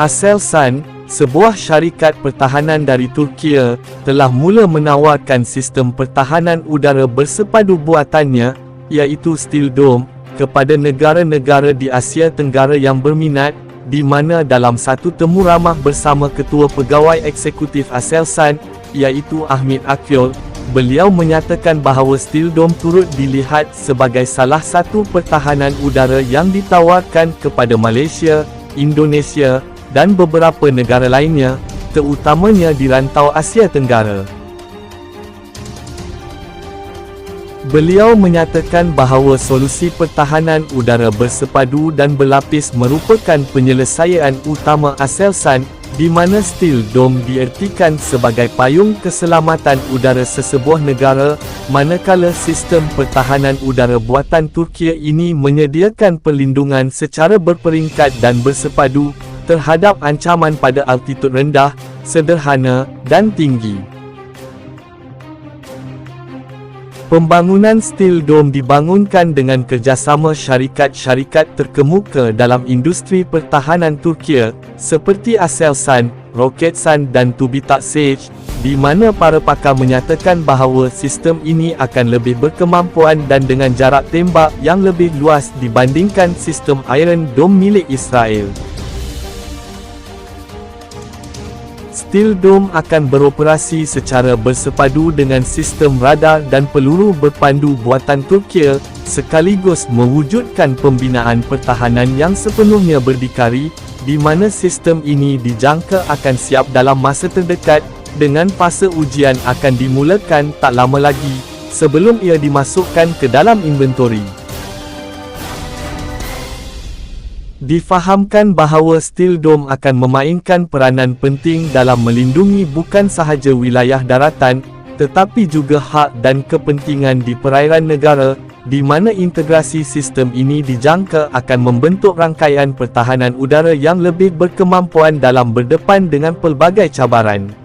Aselsan, sebuah syarikat pertahanan dari Turkiye, telah mula menawarkan sistem pertahanan udara bersepadu buatannya, iaitu Steel Dome, kepada negara-negara di Asia Tenggara yang berminat, di mana dalam satu temu ramah bersama Ketua Pegawai Eksekutif Aselsan, iaitu Ahmid Akyol, beliau menyatakan bahawa Steel Dome turut dilihat sebagai salah satu pertahanan udara yang ditawarkan kepada Malaysia, Indonesia, dan beberapa negara lainnya, terutamanya di rantau Asia Tenggara. Beliau menyatakan bahawa solusi pertahanan udara bersepadu dan berlapis merupakan penyelesaian utama Aselsan, di mana Steel Dome diertikan sebagai payung keselamatan udara sesebuah negara, manakala sistem pertahanan udara buatan Turki ini menyediakan perlindungan secara berperingkat dan bersepadu, terhadap ancaman pada altitud rendah, sederhana, dan tinggi. Pembangunan Steel Dome dibangunkan dengan kerjasama syarikat-syarikat terkemuka dalam industri pertahanan Turkiye, seperti Aselsan, Roketsan dan Tubitak Sage, di mana para pakar menyatakan bahawa sistem ini akan lebih berkemampuan dan dengan jarak tembak yang lebih luas dibandingkan sistem Iron Dome milik Israel. Steel Dome akan beroperasi secara bersepadu dengan sistem radar dan peluru berpandu buatan Turkiye, sekaligus mewujudkan pembinaan pertahanan yang sepenuhnya berdikari, di mana sistem ini dijangka akan siap dalam masa terdekat, dengan fasa ujian akan dimulakan tak lama lagi, sebelum ia dimasukkan ke dalam inventori. Difahamkan bahawa Steel Dome akan memainkan peranan penting dalam melindungi bukan sahaja wilayah daratan, tetapi juga hak dan kepentingan di perairan negara, di mana integrasi sistem ini dijangka akan membentuk rangkaian pertahanan udara yang lebih berkemampuan dalam berdepan dengan pelbagai cabaran.